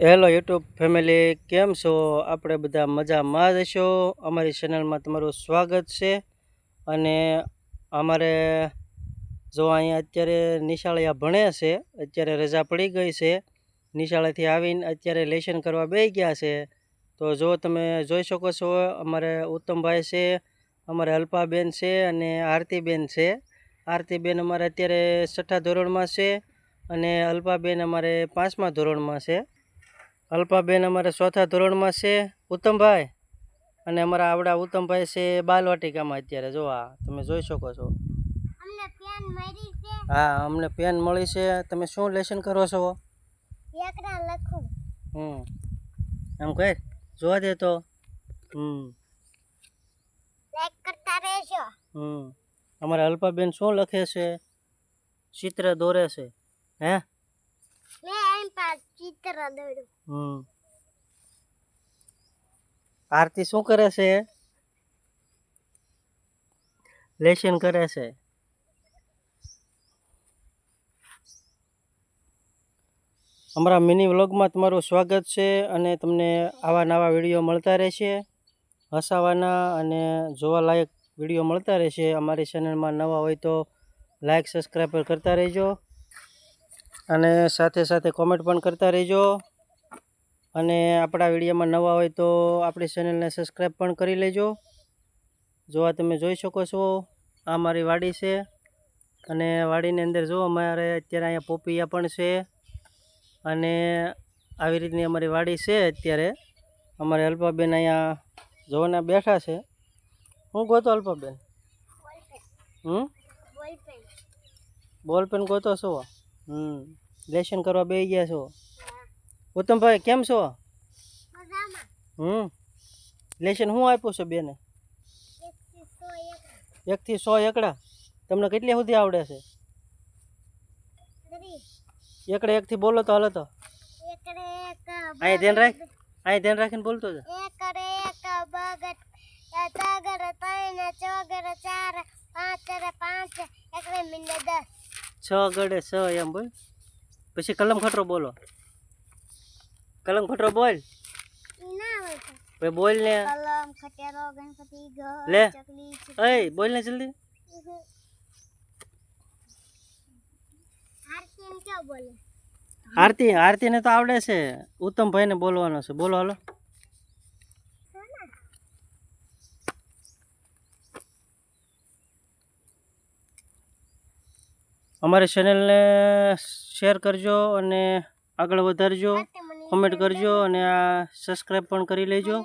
Hello YouTube family, કેમ છો? આપણે બધા મજામાં જ છો અમારી ચેનલમાં તમારું સ્વાગત છે. અને અમારે જો અહીંયા અત્યારે નિશાળિયા ભણે છે, અત્યારે રજા પડી ગઈ છે. નિશાળેથી આવીને અત્યારે લેશન કરવા બેસી ગયા છે. તો જો તમે જોઈ શકો છો, અમારે ઉત્તમભાઈ છે, અમારે અલ્પાબેન છે અને આરતીબેન છે. આરતીબેન અમારે અત્યારે છઠ્ઠા ધોરણમાં છે અને અલ્પાબેન અમારે પાંચમા ધોરણમાં છે. અલ્પાબેન અમારે ચોથા ધોરણમાં છે ઉત્તમભાઈ. અને અમારા આવડા ઉત્તમભાઈ છે બાલવાટિકામાં અત્યારે. જો આ તમે જોઈ શકો છો. હા અમને પેન મળી છે. તમે શું લેશન કરો છો? હમ. એમ કહે જોવા દે તો. હમ. લાઈક કરતા રહેજો. હમ. અમારા અલ્પાબેન શું લખે છે? ચિત્ર દોરે છે. હે? હમ. આરતી શું કરે છે? લેશન કરે છે? અમારા મિની વ્લોગમાં તમારું સ્વાગત છે અને તમને આવા નવા વીડિયો મળતા રહેશે. હસાવાના અને જોવાલાયક વીડિયો મળતા રહેશે. અમારી ચેનલમાં નવા હોય તો લાઈક સબસ્ક્રાઈબર કરતા રહેજો. અને સાથે સાથે કોમેન્ટ પણ કરતા રહેજો. અને આપણા વિડીયોમાં નવા હોય તો આપણી ચેનલને સબસ્ક્રાઈબ પણ કરી લેજો. જો આ તમે જોઈ શકો છો આ મારી વાડી છે. અને વાડીની અંદર જો અમારે અત્યારે અહીંયા પોપિયા પણ છે. અને આવી રીતની અમારી વાડી છે અત્યારે. અમારે અલ્પાબેન અહીંયા જોવાના બેઠા છે. હું ગોતો અલ્પાબેન? હમ? બોલપેન. બોલપેન ગોતો છો હમ. લેશન કરવા બે ગયા છો? ઉત્તમભાઈ કેમ છો? હમ. લેશન શું આપ્યું છે બેને? એકથી સો એકડા. તમને કેટલી સુધી આવડે છે? એકડે એકથી બોલો તો હાલો તો. અહીં ધ્યાન રાખ. અહીં ધ્યાન રાખીને બોલતો છે એકડે એક બગટ તગર ત્રણ ચોગર ચાર પાંચ પાંચ. એકડે મિનિટ દસ. છ ગડે છ એમ બોલ. પછી કલમ ખટરો બોલો. કલમ ખટરો બોલ. ના ભાઈ બોલ ને. કલમ ખટેરો ગણપતિ લે. એ બોલ ને જલ્દી. આરતી આરતી ને તો આવડે છે. ઉત્તમભાઈને બોલવાનો છે. બોલો હાલો. અમારી ચેનલને શેર કરજો અને આગળ વધારજો કોમેન્ટ કરજો અને આ સબસ્ક્રાઈબ પણ કરી લેજો.